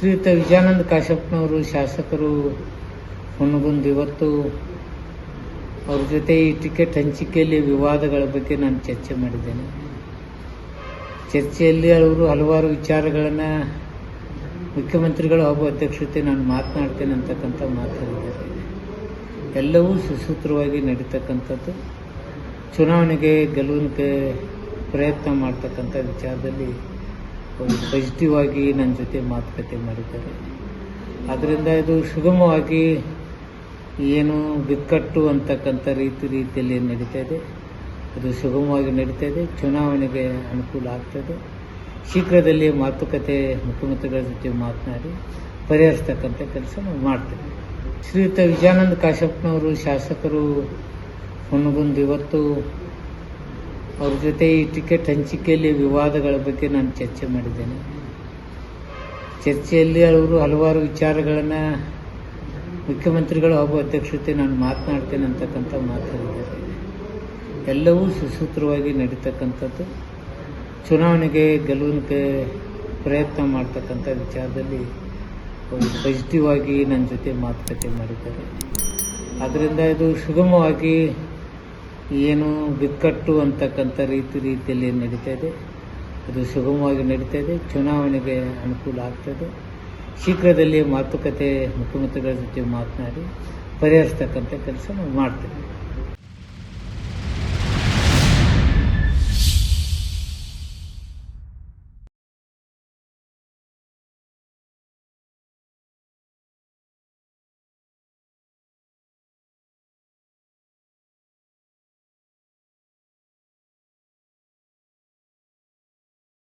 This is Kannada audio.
ಶ್ರೀಯುತ ವಿಜಯಾನಂದ ಕಾಶ್ಯಪ್ನವರು ಶಾಸಕರು ಹೊನ್ನಗುಂದು ಇವತ್ತು ಅವ್ರ ಜೊತೆ ಈ ಟಿಕೆಟ್ ಹಂಚಿಕೆಯಲ್ಲಿ ವಿವಾದಗಳ ಬಗ್ಗೆ ನಾನು ಚರ್ಚೆ ಮಾಡಿದ್ದೇನೆ. ಚರ್ಚೆಯಲ್ಲಿ ಅವರು ಹಲವಾರು ವಿಚಾರಗಳನ್ನು ಮುಖ್ಯಮಂತ್ರಿಗಳು ಹಾಗೂ ಅಧ್ಯಕ್ಷತೆ ನಾನು ಮಾತನಾಡ್ತೇನೆ ಅಂತಕ್ಕಂಥ ಮಾತಾಡಿದ್ದಾರೆ ಎಲ್ಲವೂ ಸುಸೂತ್ರವಾಗಿ ನಡೀತಕ್ಕಂಥದ್ದು. ಚುನಾವಣೆಗೆ ಗೆಲುವಿನ ಪ್ರಯತ್ನ ಮಾಡ್ತಕ್ಕಂಥ ವಿಚಾರದಲ್ಲಿ ಪಾಸಿಟಿವ್ ಆಗಿ ನನ್ನ ಜೊತೆ ಮಾತುಕತೆ ಮಾಡಿದ್ದಾರೆ. ಆದ್ದರಿಂದ ಇದು ಸುಗಮವಾಗಿ ಏನು ಬಿಕ್ಕಟ್ಟು ಅಂತಕ್ಕಂಥ ರೀತಿ ರೀತಿಯಲ್ಲಿ ನಡೀತಾ ಇದೆ. ಅದು ಸುಗಮವಾಗಿ ನಡೀತಾ ಇದೆ. ಚುನಾವಣೆಗೆ ಅನುಕೂಲ ಆಗ್ತದೆ ಶೀಘ್ರದಲ್ಲಿ ಮಾತುಕತೆ ಮುಖ್ಯಮಂತ್ರಿಗಳ ಜೊತೆ ಮಾತನಾಡಿ ಪರಿಹರಿಸ್ತಕ್ಕಂಥ ಕೆಲಸ ನಾವು ಮಾಡ್ತೇವೆ. ಶ್ರೀಯುತ ವಿಜಯಾನಂದ ಕಾಶಪ್ಪನವರು ಶಾಸಕರು ಹೊನ್ನಗುಂದು ಇವತ್ತು ಅವ್ರ ಜೊತೆ ಈ ಟಿಕೆಟ್ ಹಂಚಿಕೆಯಲ್ಲಿ ವಿವಾದಗಳ ಬಗ್ಗೆ ನಾನು ಚರ್ಚೆ ಮಾಡಿದ್ದೇನೆ. ಚರ್ಚೆಯಲ್ಲಿ ಅವರು ಹಲವಾರು ವಿಚಾರಗಳನ್ನು ಮುಖ್ಯಮಂತ್ರಿಗಳು ಹಾಗೂ ಅಧ್ಯಕ್ಷತೆ ನಾನು ಮಾತನಾಡ್ತೇನೆ ಅಂತಕ್ಕಂಥ ಮಾತಾಡಿದ್ದಾರೆ ಎಲ್ಲವೂ ಸುಸೂತ್ರವಾಗಿ ನಡೀತಕ್ಕಂಥದ್ದು. ಚುನಾವಣೆಗೆ ಗೆಲುವಿನಕ್ಕೆ ಪ್ರಯತ್ನ ಮಾಡ್ತಕ್ಕಂಥ ವಿಚಾರದಲ್ಲಿ ಅವರು ಪಾಸಿಟಿವ್ ಆಗಿ ನನ್ನ ಜೊತೆ ಮಾತುಕತೆ ಮಾಡಿದ್ದಾರೆ. ಆದ್ದರಿಂದ ಇದು ಸುಗಮವಾಗಿ ಏನು ಬಿಕ್ಕಟ್ಟು ಅಂತಕ್ಕಂಥ ರೀತಿ ರೀತಿಯಲ್ಲಿ ನಡೀತಾ ಇದೆ? ಅದು ಸುಗಮವಾಗಿ ನಡೀತಾ ಇದೆ, ಚುನಾವಣೆಗೆ ಅನುಕೂಲ ಆಗ್ತದೆ ಶೀಘ್ರದಲ್ಲಿ ಮಾತುಕತೆ ಮುಖ್ಯಮಂತ್ರಿಗಳ ಜೊತೆ ಮಾತನಾಡಿ, ಪರಿಹರಿಸ್ತಕ್ಕಂಥ ಕೆಲಸ ನಾವು ಮಾಡ್ತೇವೆ.